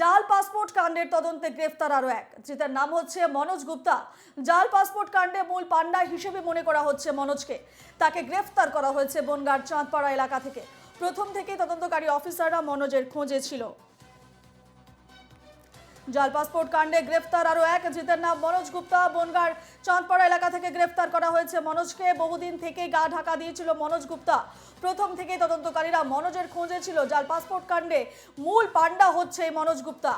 জাল পাসপোর্ট কাণ্ডের তদন্তে গ্রেফতার আরও এক। যেটার নাম হচ্ছে মনোজ গুপ্তা। জাল পাসপোর্ট কাণ্ডে মূল পান্ডা হিসেবে মনে করা হচ্ছে মনোজকে। তাকে গ্রেফতার করা হয়েছে বনগাঁর চাঁদপাড়া এলাকা থেকে। প্রথম থেকেই তদন্তকারী অফিসাররা মনোজের খোঁজে ছিল। জাল পাসপোর্ট কাণ্ডে গ্রেফতার আরও এক, জিতের নাম মনোজ গুপ্তা। বনগার চাঁদপাড়া এলাকা থেকে গ্রেফতার করা হয়েছে মনোজকে। বহুদিন থেকে গা ঢাকা দিয়েছিল মনোজ গুপ্তা। প্রথম থেকে তদন্তকারীরা মনোজের খোঁজে ছিল জাল পাসপোর্ট কাণ্ডে। মূল পাণ্ডা হচ্ছে মনোজ গুপ্তা।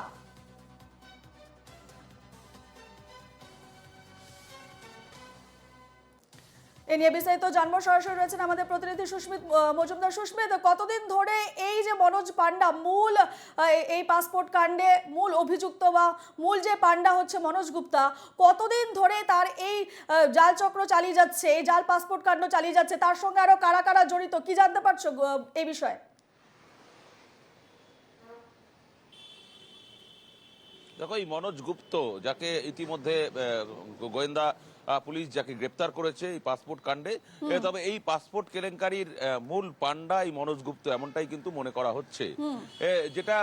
এ নিয়ে বিস্তারিত জানব। সরাসরি রয়েছেন আমাদের প্রতিনিধি সুস্মিত মজুমদার। সুস্মিত, কতদিন ধরে এই যে মনোজ পান্ডা, মূল এই পাসপোর্ট কাণ্ডে মূল অভিযুক্ত বা মূল যে পান্ডা হচ্ছে মনোজ গুপ্তা, কতদিন ধরে তার এই জাল চক্র চালিয়ে যাচ্ছে, এই জাল পাসপোর্ট কাণ্ড চালিয়ে যাচ্ছে, তার সঙ্গে আরও কারা কারা জড়িত, কি জানতে পারছ এই বিষয়ে? দেখো এই মনোজ গুপ্ত যাকে ইতিমধ্যে গোয়েন্দা পুলিশ যাকে গ্রেপ্তার করেছে এই পাসপোর্ট কাণ্ডে তবে এই পাসপোর্ট কেলেঙ্কারির মূল পান্ডা এই মনোজ গুপ্ত এমনটাই কিন্তু মনে করা হচ্ছে। যেটা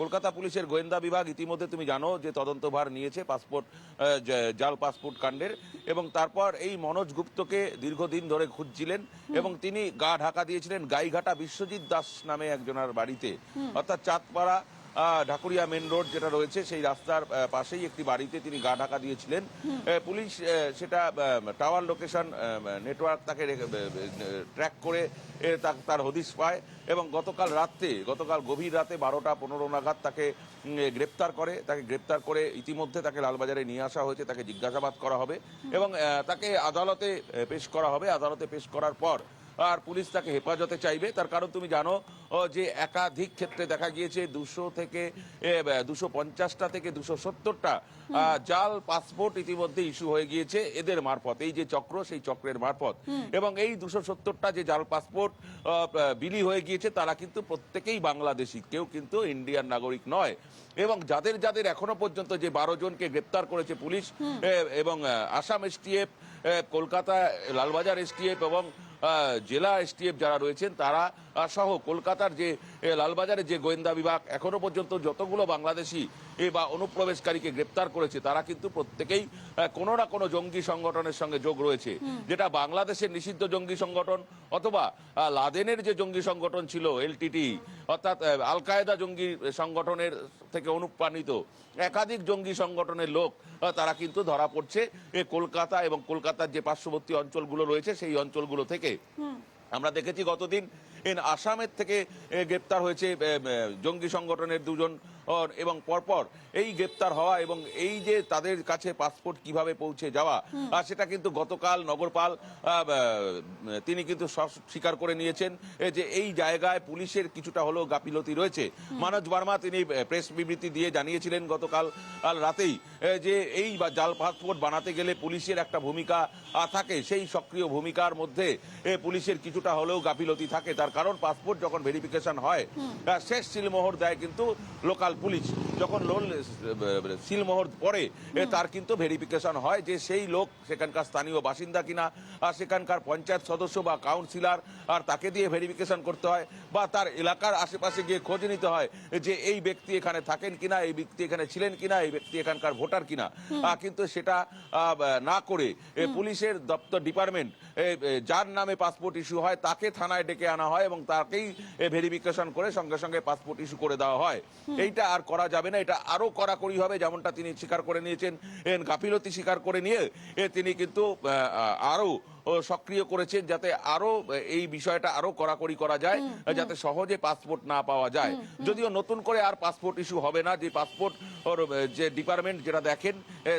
কলকাতা পুলিশের গোয়েন্দা বিভাগ ইতিমধ্যে তুমি জানো যে তদন্তভার নিয়েছে পাসপোর্ট জাল পাসপোর্ট কাণ্ডের এবং তারপর এই মনোজ গুপ্তকে দীর্ঘদিন ধরে খুঁজছিলেন এবং তিনি গা ঢাকা দিয়েছিলেন গাইঘাটা বিশ্বজিৎ দাস নামে একজনের বাড়িতে। অর্থাৎ চাঁদপাড়া ঢাকুরিয়া মেন রোড যেটা রয়েছে সেই রাস্তার পাশেই একটি বাড়িতে তিনি গা ঢাকা দিয়েছিলেন। পুলিশ সেটা টাওয়ার লোকেশন নেটওয়ার্ক তাকে ট্র্যাক করে তার হদিশ পায় এবং গতকাল রাত্রে গতকাল গভীর রাতে বারোটা পনেরো নাগাদ তাকে গ্রেপ্তার করে তাকে গ্রেপ্তার করে ইতিমধ্যে তাকে লালবাজারে নিয়ে আসা হয়েছে তাকে জিজ্ঞাসাবাদ করা হবে এবং তাকে আদালতে পেশ করা হবে। আদালতে পেশ করার পর আর পুলিশ তাকে হেফাজতে চাইবে। তার কারণ তুমি জানো যে একাধিক ক্ষেত্রে দেখা গিয়েছে দুশো থেকে দুশো পঞ্চাশটা থেকে দুশো সত্তরটা জাল পাসপোর্ট ইতিমধ্যে ইস্যু হয়ে গিয়েছে এদের মারফত। এই যে চক্র সেই চক্রের মারফত। এবং এই দুশো সত্তরটা যে জাল পাসপোর্ট বিলি হয়ে গিয়েছে তারা কিন্তু প্রত্যেকেই বাংলাদেশি কেউ কিন্তু ইন্ডিয়ান নাগরিক নয়। এবং যাদের যাদের এখনও পর্যন্ত যে বারো জনকে গ্রেপ্তার করেছে পুলিশ এবং আসাম এসটিএফ কলকাতা লালবাজার এসটিএফ এবং জেলা এসটিএফ যারা রয়েছেন তারা সহ কলকাতার যে এ, লালবাজারের যে গোয়েন্দা বিভাগ এখনও পর্যন্ত যতগুলো বাংলাদেশি এ বা অনুপ্রবেশকারীকে গ্রেপ্তার করেছে তারা কিন্তু প্রত্যেকেই কোনো না কোনো জঙ্গি সংগঠনের সঙ্গে যোগ রয়েছে। যেটা বাংলাদেশের নিষিদ্ধ জঙ্গি সংগঠন অথবা লাদেনের যে জঙ্গি সংগঠন ছিল এলটিটি অর্থাৎ আল কায়দা জঙ্গি সংগঠনের থেকে অনুপ্রাণিত একাধিক জঙ্গি সংগঠনের লোক তারা কিন্তু ধরা পড়ছে। কলকাতা এবং কলকাতার যে পার্শ্ববর্তী অঞ্চলগুলো রয়েছে সেই অঞ্চলগুলো থেকে আমরা দেখেছি গতদিন আসামের থেকে গ্রেপ্তার হয়েছে জঙ্গি সংগঠনের দুজন এবং পরপর এই গ্রেপ্তার হওয়া এবং এই যে তাদের কাছে পাসপোর্ট কীভাবে পৌঁছে যাওয়া আর সেটা কিন্তু গতকাল নগরপাল তিনি কিন্তু স্বীকার করে নিয়েছেন যে এই জায়গায় পুলিশের কিছুটা হলেও গাফিলতি রয়েছে। মানজ বর্মা তিনি প্রেস বিবৃতি দিয়ে জানিয়েছিলেন গতকাল রাতেই যে এই বা জাল পাসপোর্ট বানাতে গেলে পুলিশের একটা ভূমিকা থাকে। সেই সক্রিয় ভূমিকার মধ্যে পুলিশের কিছুটা হলেও গাফিলতি থাকে। তার কারণ পাসপোর্ট যখন ভেরিফিকেশন হয় শেষ সিলমোহর দেয় কিন্তু লোকাল পুলিশ যখন লোন সিলমোহর পরে তার কিন্তু ভেরিফিকেশন হয় যে সেই লোক সেখানকার স্থানীয় বাসিন্দা কিনা আর সেখানকার পঞ্চায়েত সদস্য বা কাউন্সিলর আর তাকে দিয়ে ভেরিফিকেশন করতে হয় বা তার এলাকার আশেপাশে গিয়ে খোঁজ নিতে হয় যে এই ব্যক্তি এখানে থাকেন কিনা এই ব্যক্তি এখানে ছিলেন কিনা এই ব্যক্তি এখানকার ভোটার কিনা। কিন্তু সেটা না করে পুলিশের দপ্তর ডিপার্টমেন্ট যার নামে পাসপোর্ট ইস্যু হয় তাকে থানায় ডেকে আনা হয় এবং তাকেই ভেরিফিকেশন করে সঙ্গে সঙ্গে পাসপোর্ট ইস্যু করে দেওয়া হয়। এইটা আর করা যাবে না এটা আরও কড়াকড়ি হবে যেমনটা তিনি স্বীকার করে নিয়েছেন। গাফিলতি স্বীকার করে নিয়ে তিনি কিন্তু আহ, আহ, আরও ও, সক্রিয় করেছেন যাতে আরও এই বিষয়টা আরও কড়াকড়ি করা যায় যাতে সহজে পাসপোর্ট না পাওয়া যায়। যদিও নতুন করে আর পাসপোর্ট ইস্যু হবে না যে পাসপোর্ট যে ডিপার্টমেন্ট যেটা দেখেন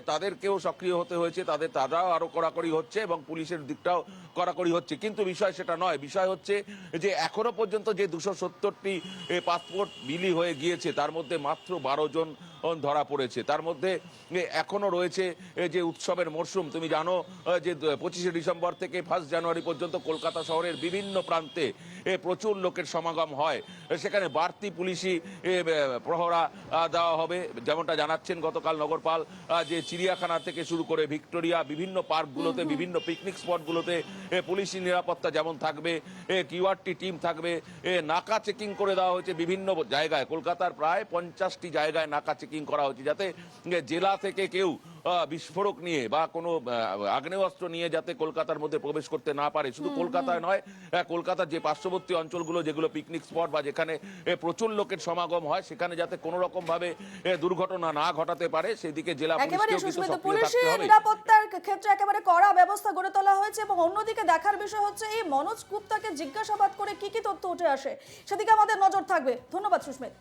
তাদেরকেও সক্রিয় হতে হয়েছে তাদের তারাও আরও কড়াকড়ি হচ্ছে এবং পুলিশের দিকটাও কড়াকড়ি হচ্ছে। কিন্তু বিষয় সেটা নয় বিষয় হচ্ছে যে এখনও পর্যন্ত যে দুশো সত্তরটি পাসপোর্ট বিলি হয়ে গিয়েছে তার মধ্যে মাত্র বারো জন ধরা পড়েছে। তার মধ্যে এ, এখনও রয়েছে যে উৎসবের মরশুম তুমি জানো যে পঁচিশে ডিসেম্বর থেকে ফার্স্ট জানুয়ারি পর্যন্ত কলকাতা শহরের বিভিন্ন প্রান্তে প্রচুর লোকের সমাগম হয়। সেখানে বাড়তি পুলিশি প্রহরা দেওয়া হবে। যেমনটা জানাচ্ছেন গতকাল নগরপাল যে চিড়িয়াখানা থেকে শুরু করে ভিক্টোরিয়া বিভিন্ন পার্কগুলোতে বিভিন্ন পিকনিক স্পটগুলোতে পুলিশি নিরাপত্তা যেমন থাকবে কিউআরটি টিম থাকবে নাকা চেকিং করে দেওয়া হয়েছে বিভিন্ন জায়গায়। কলকাতার প্রায় পঞ্চাশটি জায়গায় নাকা চেকিং করা হচ্ছে যাতে জেলা থেকে কেউ বিস্ফোরক নিয়ে বা কোনো আগ্নেয়াস্ত্র নিয়ে যাতে কলকাতার মধ্যে প্রবেশ করতে না পারে। শুধু কলকাতায় নয় কলকাতার যে পার্শ্ববর্তী অঞ্চলগুলো যেগুলো পিকনিক স্পট বা যেখানে প্রচুর লোকের সমাগম হয় সেখানে যাতে কোনো রকম ভাবে দুর্ঘটনা না ঘটাতে পারে সেদিকে জেলা নিরাপত্তার ক্ষেত্রে একেবারে কড়া ব্যবস্থা গড়ে তোলা হয়েছে এবং অন্যদিকে দেখার বিষয় হচ্ছে এই মনোজ গুপ্তাকে জিজ্ঞাসাবাদ করে কি কি তথ্য উঠে আসে সেদিকে আমাদের নজর থাকবে। ধন্যবাদ সুস্মিত।